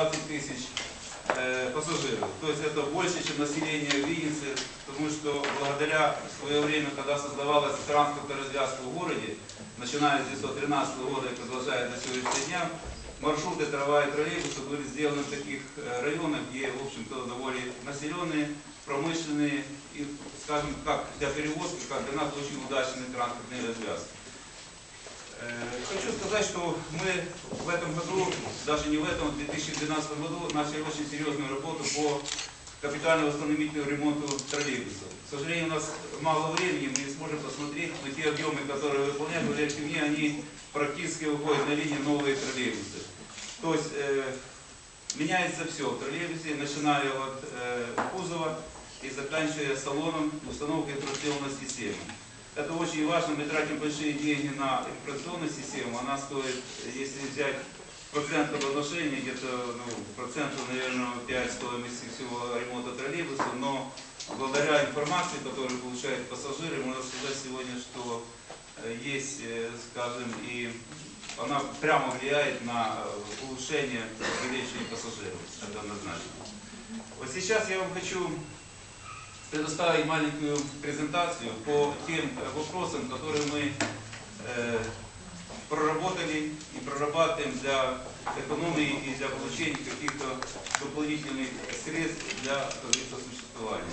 20 тысяч э, пассажиров. То есть это больше, чем население Винницы, потому что благодаря в свое время, когда создавалась транспортная развязка в городе, начиная с 1913 года и продолжая до сегодняшнего дня, маршруты трамвая и троллейбуса были сделаны в таких районах, где, в общем-то, довольно населенные, промышленные и, скажем, как для перевозки, как для нас очень удачные транспортные развязки. Э, Хочу сказать, что мы в этом году, даже не в этом, а в 2012 году начали очень серьезную работу по капитально-восстановительному ремонту троллейбусов. К сожалению, у нас мало времени, мы не сможем посмотреть, но те объемы, которые выполняем, поверьте мне, они практически выходят на линии новые троллейбусы. То есть э, меняется все в троллейбусе, начиная от э, кузова и заканчивая салоном установкой информационной системы. Это очень важно, мы тратим большие деньги на информационную систему, она стоит, если взять процентном отношении, где-то ну, процентов, наверное, 5 стоимости всего ремонта троллейбуса, но благодаря информации, которую получают пассажиры, можно сказать сегодня, что э, есть, э, скажем, и она прямо влияет на э, улучшение увеличения пассажиров, это однозначно. Вот сейчас я вам хочу предоставить маленькую презентацию по тем э, вопросам, которые мы э, проработали и прорабатываем для экономии и для получения каких-то дополнительных средств для как говорится, существования.